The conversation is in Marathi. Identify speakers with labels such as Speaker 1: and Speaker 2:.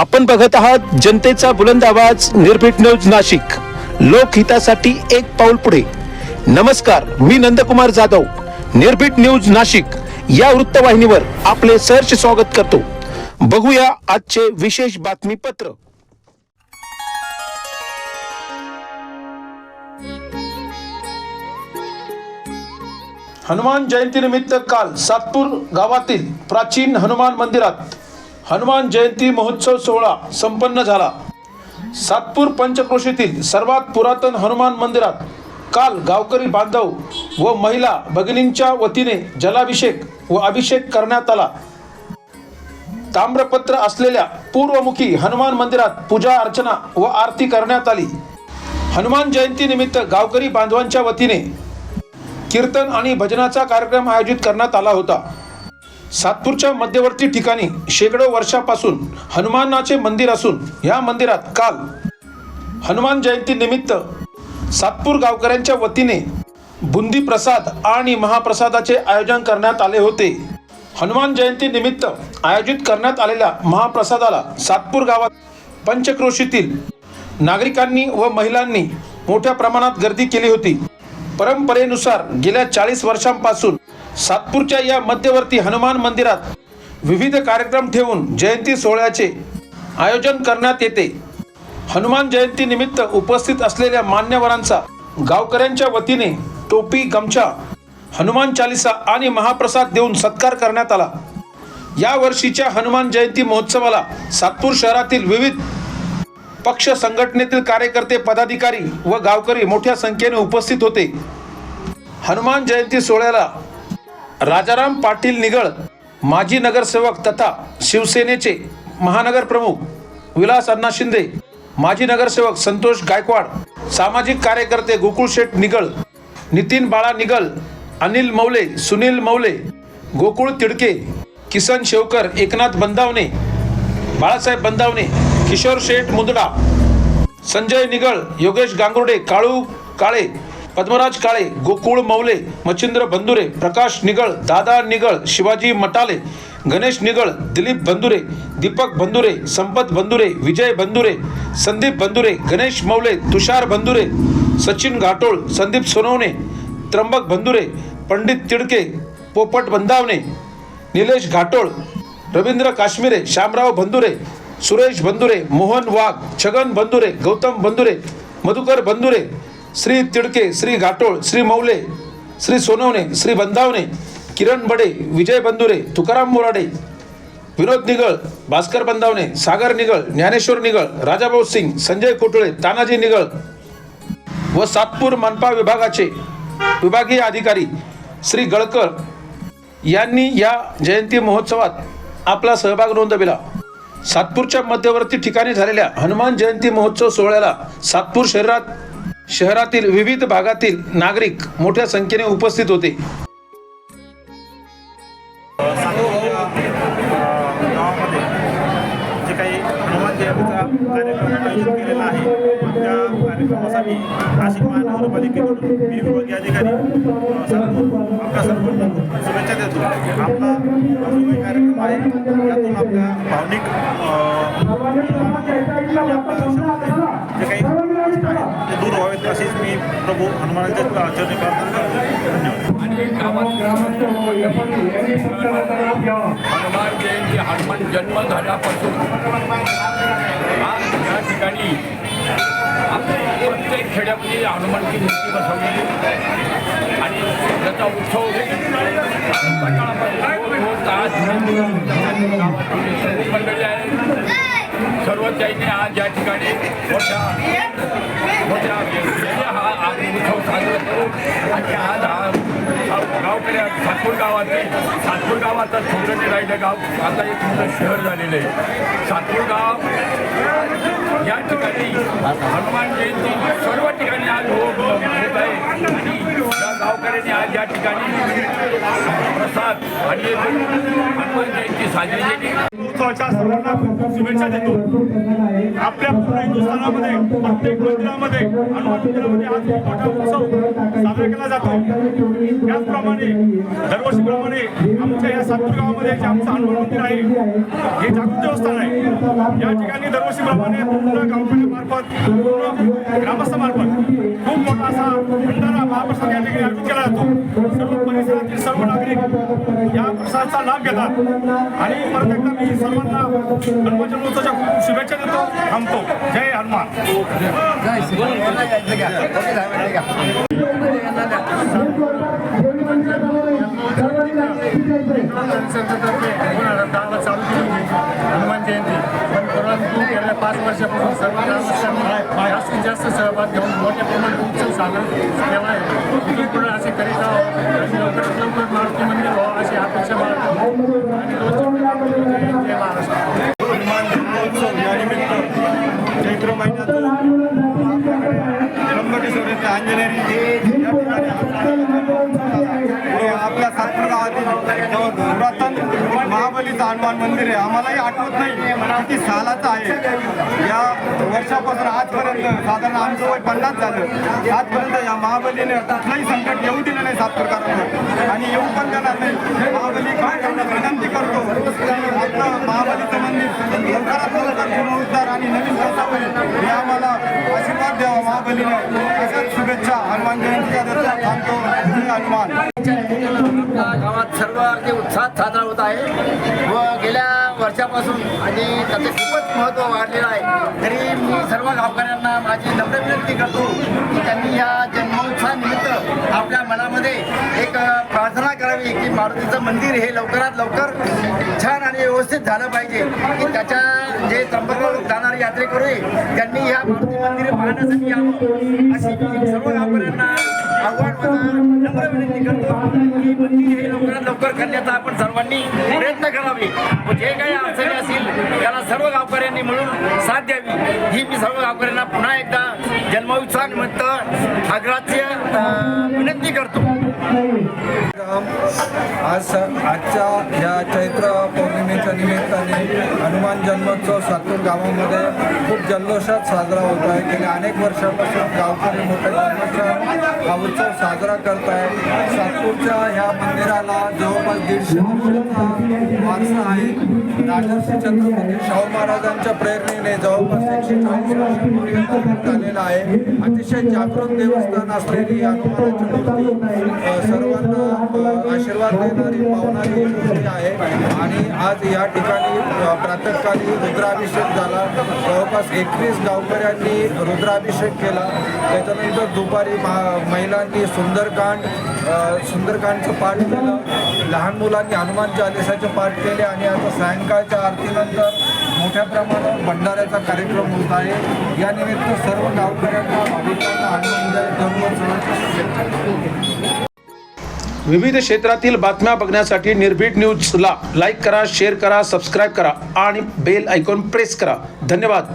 Speaker 1: आपण बघत आहात जनतेचा बुलंद आवाज निर्भीड न्यूज नाशिक. लोकहितासाठी एक पाऊल पुढे. नमस्कार मी नंदकुमार जाधव. निर्भीड न्यूज नाशिक. या वृत्तवाहिनीवर आपले सहर्ष स्वागत करतो. बघूया आजचे विशेष बातमीपत्र. हनुमान जयंतीनिमित्त काल सातपूर गावातील प्राचीन हनुमान मंदिरात हनुमान जयंती महोत्सव सोहळा संपन्न झाला. सातपूर पंचक्रोशीतील सर्वात पुरातन हनुमान मंदिरात काल गावकरी बांधव व महिला भगिनींच्या वतीने जलाभिषेक व अभिषेक करण्यात आला. ताम्रपत्र असलेल्या पूर्वमुखी हनुमान मंदिरात पूजा अर्चना व आरती करण्यात आली. हनुमान जयंती निमित्त गावकरी बांधवांच्या वतीने कीर्तन आणि भजनाचा कार्यक्रम आयोजित करण्यात आला होता. सातपूरच्या मध्यवर्ती ठिकाणी शेकडो वर्षापासून हनुमानाचे मंदिर असून या मंदिरात काल हनुमान जयंती निमित्त सातपूर गावकऱ्यांच्या वतीने बुंदी प्रसाद आणि महाप्रसादाचे आयोजन करण्यात आले होते. हनुमान जयंती निमित्त आयोजित करण्यात आलेल्या महाप्रसादाला सातपूर गावात पंचक्रोशीतील नागरिकांनी व महिलांनी मोठ्या प्रमाणात गर्दी केली होती. परंपरेनुसार गेल्या चाळीस वर्षांपासून सातपूरच्या या मध्यवर्ती हनुमान मंदिरात विविध कार्यक्रम ठेवून जयंती सोहळ्याचे आयोजन करण्यात येते. हनुमान जयंती निमित्त उपस्थित असलेल्या मान्यवरांचा गावकऱ्यांच्या वतीने टोपी गमछा हनुमान चालिसा आणि महाप्रसाद देऊन सत्कार करण्यात आला. या वर्षीच्या हनुमान जयंती महोत्सवाला सातपूर शहरातील विविध पक्ष संघटनेतील कार्यकर्ते पदाधिकारी व गावकरी मोठ्या संख्येने उपस्थित होते. हनुमान जयंती सोहळ्याला राजाराम पाटील निगळ माजी नगरसेवक तथा शिवसेनेचे महानगर प्रमुख विलास अण्णा शिंदे माजी नगरसेवक संतोष गायकवाड सामाजिक कार्यकर्ते गोकुळ शेठ निगळ नितीन बाळा निगळ अनिल मौले सुनील मौले गोकुळ तिडके किसन शेवकर एकनाथ बंदावणे बाळासाहेब बंदावणे किशोर शेठ मुंदडा संजय निगळ योगेश गांगुर्डे काळू काळे पद्मराज काळे गोकुळ मौले मच्छिंद्र बंधुरे प्रकाश निगळ दादा निगळ शिवाजी मटाले गणेश निगळ दिलीप बंधुरे दीपक बंधुरे संपत बंधुरे विजय बंधुरे संदीप बंधुरे गणेश मौले तुषार बंधुरे सचिन घाटोळ संदीप सोनवणे त्र्यंबक बंधुरे पंडित तिडके पोपट बंदावणे निलेश घाटोळ रवींद्र काश्मीरे श्यामराव बंधुरे सुरेश बंधुरे मोहन वाघ छगन बंधुरे गौतम बंधुरे मधुकर बंधुरे श्री तिडके श्री घाटोळ श्री मौले श्री सोनवणे श्री बंधावणे किरण बडे विजय बंधुरे तुकाराम मोराडे विनोद निगळ भास्कर बंधावणे सागर निगळ ज्ञानेश्वर निगळ राजाभाऊ सिंग संजय कोटळे तानाजी निगळ व सातपूर मनपा विभागाचे विभागीय अधिकारी श्री गळकर यांनी या जयंती महोत्सवात आपला सहभाग नोंदविला. सातपूरच्या मध्यवर्ती ठिकाणी झालेल्या हनुमान जयंती महोत्सव सोहळ्याला सातपूर शहरात शहरातील विविध भागातील नागरिक मोठ्या संख्येने उपस्थित होते.
Speaker 2: गावामध्ये जे काही हनुमान जयंतीचा कार्यक्रम आयोजित केलेला आहे त्या कार्यक्रमासाठी नाशिक महानगरपालिकेकडून मी विभागीय अधिकारी शुभेच्छा देतो. आपला जो काही कार्यक्रम आहे त्यातून आपल्या भावनिक आणि आपल्या जे काही आहेत ते दूर अशीच मी प्रभू हनुमानाच्या चरणी प्रार्थना करतो. धन्यवाद.
Speaker 3: हनुमान जयंती हनुमान जन्म झाल्यापासून. आज या ठिकाणी आपल्या प्रत्येक खेड्यामध्ये हनुमानची मूर्ती बसवलेली. आणि त्याचा उत्सव आज. सर्व मंडळी आहे सर्व त्यांनी आज या ठिकाणी मोठ्या मोठ्या हा आज उत्सव साजरा करून आणि आज हा गावकऱ्या सातपूर गावाचे सातपूर गावाचा छोटं राहिलं गाव. आता एक मोठं शहर झालेलं आहे. सातपूर गाव या ठिकाणी हनुमान जयंती सर्व ठिकाणी आज होत आहे. आणि या गावकऱ्यांनी आज या ठिकाणी प्रसाद आणि हनुमान जयंती साजरी केली.
Speaker 2: उत्सवाच्या सर्वांना खूप खूप शुभेच्छा देतो. आपल्या पूर्ण हिंदुस्थानामध्ये प्रत्येक मंदिरामध्ये हनुमान मंदिरामध्ये आज मोठा उत्सव साजरा केला जातो. त्याचप्रमाणे दरवर्षीप्रमाणे आमच्या या सातपूर गावामध्ये जे आमचं हनुमान मंदिर आहे हे जागृत देवस्थान आहे. या ठिकाणी दरवर्षीप्रमाणे पूर्ण गावकऱ्यामार्फत पूर्ण ग्रामस्थामार्फत खूप मोठा असा भंडारा महाप्रसाद या ठिकाणी आयोजित केला जातो. सर्व सर्व नागरिक लाभ घेतात. आणि परत एकदा मी सर्वांना हनुमान महोत्सवाच्या खूप शुभेच्छा देतो थांबतो. जय हनुमान.
Speaker 4: हनुमान जयंती पण परंतु गेल्या पाच वर्षापासून सर्व ग्रामस्थांनी जास्तीत जास्त सहभाग घेऊन मोठ्या प्रमाणात उत्सव साजरा केला आहे पुढे असे करीत आहोत आणि लवकरात लवकर मारुती मंदिर व्हावं
Speaker 2: चैत्र महिन्यात त्र्यंबकेश्वर येथे आंजनेरी या ठिकाणी हे आपल्या सातपूर गावातील जवळ पुरातन महाबलीचं हनुमान मंदिर आहे आम्हालाही आठवत नाही किती सालाचं आहे. या वर्षापासून आजपर्यंत साधारण आमचं वय पन्नास झालं. आजपर्यंत या महाबलीने कुठलंही संकट येऊ दिलं नाही सातपूरकरांना आणि येऊ पण देणार नाही. महाबली काय विनंती करतो. आपलं महाबलीचं मंदिर लवकरात लवकर पुनरुद्धार आणि नवीन कसा होईल. हे आम्हाला आशीर्वाद द्यावा महाबलीने. अशाच शुभेच्छा. हनुमान जयंतीच्या देतो थांबतो. हनुमान.
Speaker 5: गावात सर्व अगदी उत्साहात साजरा होत आहे. व वर्षापासून आणि त्याचं खूपच महत्त्व वाढलेलं आहे तरी मी सर्व गावकऱ्यांना माझी नम्र विनंती करतो की त्यांनी या जन्मोत्सवानिमित्त आपल्या मनामध्ये एक प्रार्थना करावी की मारुतीचं मंदिर हे लवकरात लवकर छान आणि व्यवस्थित झालं पाहिजे की त्याच्या जे त्र्यंबकेश्वर जाणारे यात्रेकरू आहे त्यांनी ह्या मारुती मंदिर पाहण्यासाठी यावं अशी सर्व गावकऱ्यांना आव्हान नम्र विनंती करतो की मंदिर हे लवकरात लवकर करण्याचा आपण सर्वांनी प्रयत्न करावे. व जे काही अडचणी असतील त्याला सर्व गावकऱ्यांनी मिळून साथ द्यावी. ही मी सर्व गावकऱ्यांना पुन्हा एकदा जन्मोत्सवानिमित्त आग्राची विनंती करतो.
Speaker 6: आज स आजच्या या चैत्र पौर्णिमेच्या निमित्ताने हनुमान जन्मोत्सव सातूर गावामध्ये खूप जल्लोषात साजरा होत आहे. गेल्या अनेक वर्षापासून गावकरी मोठ्या जल्लोषात हा उत्सव साजरा करत आहे. सातूरच्या ह्या मंदिराला जवळपास दीडशे वर्षाचा वारसा आहे. राजर्षी छत्रपती शाहू महाराजांच्या प्रेरणेने जवळपास एकशे चाळीस वर्षापूर्वी झालेला आहे. अतिशय जागृत देवस्थान असलेली हनुमानाची मूर्ती सर्वांना आशीर्वाद देणारी पावणारी मूर्ती आहे. आणि आज या ठिकाणी अ, प्रातःकाली रुद्राभिषेक झाला. जवळपास एकवीस गावकऱ्यांनी रुद्राभिषेक केला. त्याच्यानंतर दुपारी महिलांनी सुंदरकांड सुंदरकांडचं पाठ केलं. लहान मुलांनी हनुमान चालिसाचे पाठ केले आणि आता सायंकाळच्या आरतीनंतर मोठ्या प्रमाणावर भंडाऱ्याचा कार्यक्रम होत आहे. यानिमित्त सर्व गावकऱ्यांना भाविकांना हनुमान जन्मोत्सवाच्या शुभेच्छा
Speaker 1: विविध क्षेत्रातील बातम्या बघण्यासाठी निर्भीड न्यूजला लाईक करा शेअर करा सबस्क्राईब करा आणि बेल आयकॉन प्रेस करा. धन्यवाद.